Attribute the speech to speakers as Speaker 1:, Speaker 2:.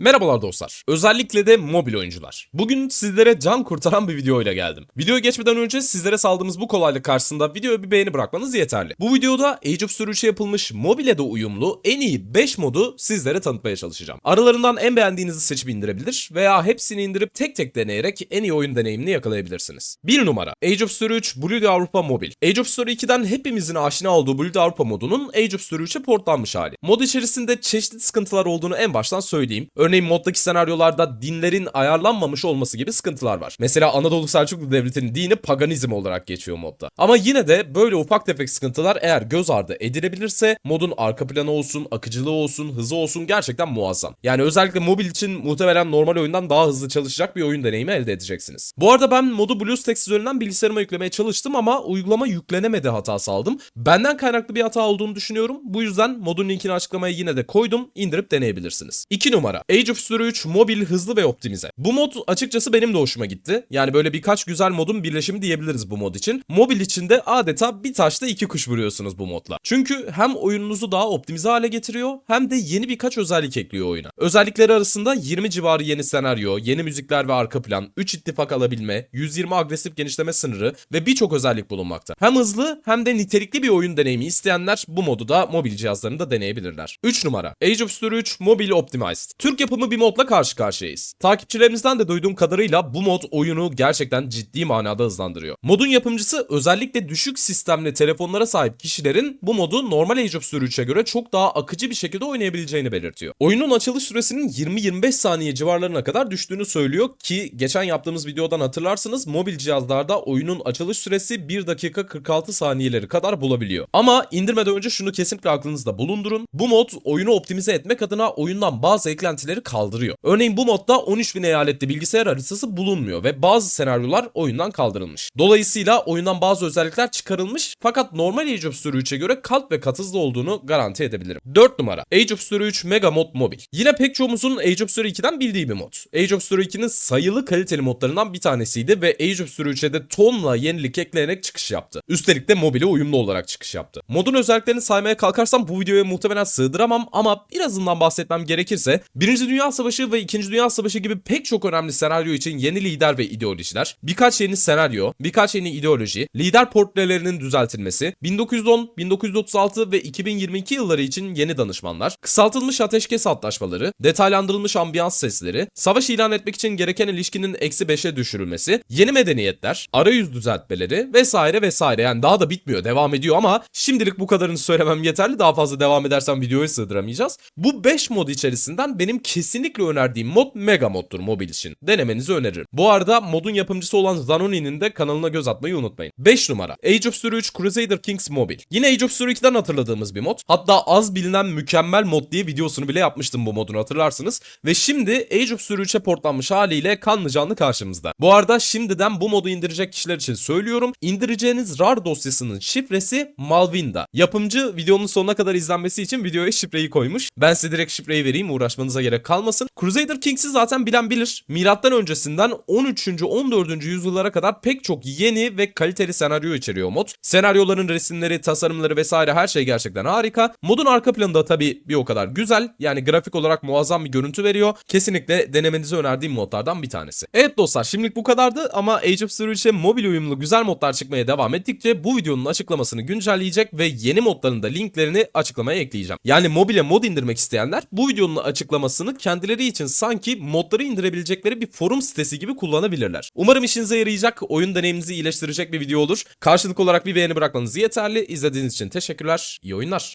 Speaker 1: Merhabalar dostlar. Özellikle de mobil oyuncular. Bugün sizlere can kurtaran bir videoyla geldim. Videoya geçmeden önce sizlere saldığımız bu kolaylık karşısında videoya bir beğeni bırakmanız yeterli. Bu videoda Age of 3'e yapılmış mobile de uyumlu en iyi 5 modu sizlere tanıtmaya çalışacağım. Aralarından en beğendiğinizi seçip indirebilir veya hepsini indirip tek tek deneyerek en iyi oyun deneyimini yakalayabilirsiniz. 1 numara Age of Story 3 Blue Avrupa Mobil. Age of Story 2'den hepimizin aşina olduğu Blue Avrupa modunun Age of Story 3'e portlanmış hali. Mod içerisinde çeşitli sıkıntılar olduğunu en baştan söyleyeyim. Örneğin moddaki senaryolarda dinlerin ayarlanmamış olması gibi sıkıntılar var. Mesela Anadolu Selçuklu Devleti'nin dini paganizm olarak geçiyor modda. Ama yine de böyle ufak tefek sıkıntılar eğer göz ardı edilebilirse modun arka planı olsun, akıcılığı olsun, hızı olsun gerçekten muazzam. Yani özellikle mobil için muhtemelen normal oyundan daha hızlı çalışacak bir oyun deneyimi elde edeceksiniz. Bu arada ben modu BlueStacks üzerinden bilgisayarıma yüklemeye çalıştım ama uygulama yüklenemedi hatası aldım. Benden kaynaklı bir hata olduğunu düşünüyorum. Bu yüzden modun linkini açıklamaya yine de koydum. İndirip deneyebilirsiniz. 2 numara. Age of Story 3 mobil hızlı ve optimize. Bu mod açıkçası benim de hoşuma gitti. Yani böyle birkaç güzel modun birleşimi diyebiliriz bu mod için. Mobil içinde adeta bir taşla iki kuş vuruyorsunuz bu modla. Çünkü hem oyununuzu daha optimize hale getiriyor hem de yeni birkaç özellik ekliyor oyuna. Özellikleri arasında 20 civarı yeni senaryo, yeni müzikler ve arka plan, 3 ittifak alabilme, 120 agresif genişleme sınırı ve birçok özellik bulunmakta. Hem hızlı hem de nitelikli bir oyun deneyimi isteyenler bu modu da mobil cihazlarında deneyebilirler. 3 numara Age of Story 3 Mobile Optimized. Türk yapımı bir modla karşı karşıyayız. Takipçilerimizden de duyduğum kadarıyla bu mod oyunu gerçekten ciddi manada hızlandırıyor. Modun yapımcısı özellikle düşük sistemli telefonlara sahip kişilerin bu modu normal Age of Story 3'e göre çok daha akıcı bir şekilde oynayabileceğini belirtiyor. Oyunun açılış süresinin 20-25 saniye civarlarına kadar düştüğünü söylüyor ki geçen yaptığımız videodan hatırlarsınız mobil cihazlarda oyunun açılış süresi 1 dakika 46 saniyeleri kadar bulabiliyor. Ama indirmeden önce şunu kesinlikle aklınızda bulundurun. Bu mod oyunu optimize etmek adına oyundan bazı eklentileri kaldırıyor. Örneğin bu modda 13.000 eyaletli bilgisayar haritası bulunmuyor ve bazı senaryolar oyundan kaldırılmış. Dolayısıyla oyundan bazı özellikler çıkarılmış fakat normal Age of Story 3'e göre kalp ve kat hızlı olduğunu garanti edebilirim. 4 numara Age of Story 3 Mega Mod Mobil. Yine pek çoğumuzun Age of Story 2'den bildiği bir mod. Age of Story 2'nin sayılı kaliteli modlarından bir tanesiydi ve Age of Story 3'e de tonla yenilik ekleyerek çıkış yaptı. Üstelik de mobile uyumlu olarak çıkış yaptı. Modun özelliklerini saymaya kalkarsam bu videoya muhtemelen sığdıramam ama birazından bahsetmem gerekirse 1. Dünya Savaşı ve 2. Dünya Savaşı gibi pek çok önemli senaryo için yeni lider ve ideolojiler, birkaç yeni senaryo, birkaç yeni ideoloji, lider portrelerinin düzeltilmesi, 1910, 1936 ve 2022 yılları için yeni danışmanlar, kısaltılmış ateşkes antlaşmaları, detaylandırılmış ambiyans sesleri, savaş ilan etmek için gereken ilişkinin eksi 5'e düşürülmesi, yeni medeniyetler, arayüz düzeltmeleri vesaire vesaire yani daha da bitmiyor devam ediyor ama şimdilik bu kadarını söylemem yeterli daha fazla devam edersem videoyu sığdıramayacağız. Bu 5 mod içerisinden benim kesinlikle önerdiğim mod Mega moddur mobil için. Denemenizi öneririm. Bu arada modun yapımcısı olan Zanoni'nin de kanalına göz atmayı unutmayın. 5 numara Age of Story 3 Crusader Kings Mobil. Yine Age of Story 2'den hatırladığımız bir mod. Hatta az bilinen mükemmel mod diye videosunu bile yapmıştım bu modun hatırlarsınız. Ve şimdi Age of Story 3'e portlanmış haliyle kanlı canlı karşımızda. Bu arada şimdiden bu modu indirecek kişiler için söylüyorum. İndireceğiniz RAR dosyasının şifresi Malvinda. Yapımcı videonun sonuna kadar izlenmesi için videoya şifreyi koymuş. Ben size direkt şifreyi vereyim uğraşmanıza gerek kalmasın. Crusader Kings'i zaten bilen bilir. Milattan öncesinden 13. 14. yüzyıllara kadar pek çok yeni ve kaliteli senaryo içeriyor mod. Senaryoların resimleri, tasarımları vesaire her şey gerçekten harika. Modun arka planı da tabii bir o kadar güzel. Yani grafik olarak muazzam bir görüntü veriyor. Kesinlikle denemenizi önerdiğim modlardan bir tanesi. Evet dostlar şimdilik bu kadardı ama Age of 3'e mobil uyumlu güzel modlar çıkmaya devam ettikçe bu videonun açıklamasını güncelleyecek ve yeni modların da linklerini açıklamaya ekleyeceğim. Yani mobile mod indirmek isteyenler bu videonun açıklamasını kendileri için sanki modları indirebilecekleri bir forum sitesi gibi kullanabilirler. Umarım işinize yarayacak, oyun deneyiminizi iyileştirecek bir video olur. Karşılık olarak bir beğeni bırakmanız yeterli. İzlediğiniz için teşekkürler. İyi oyunlar.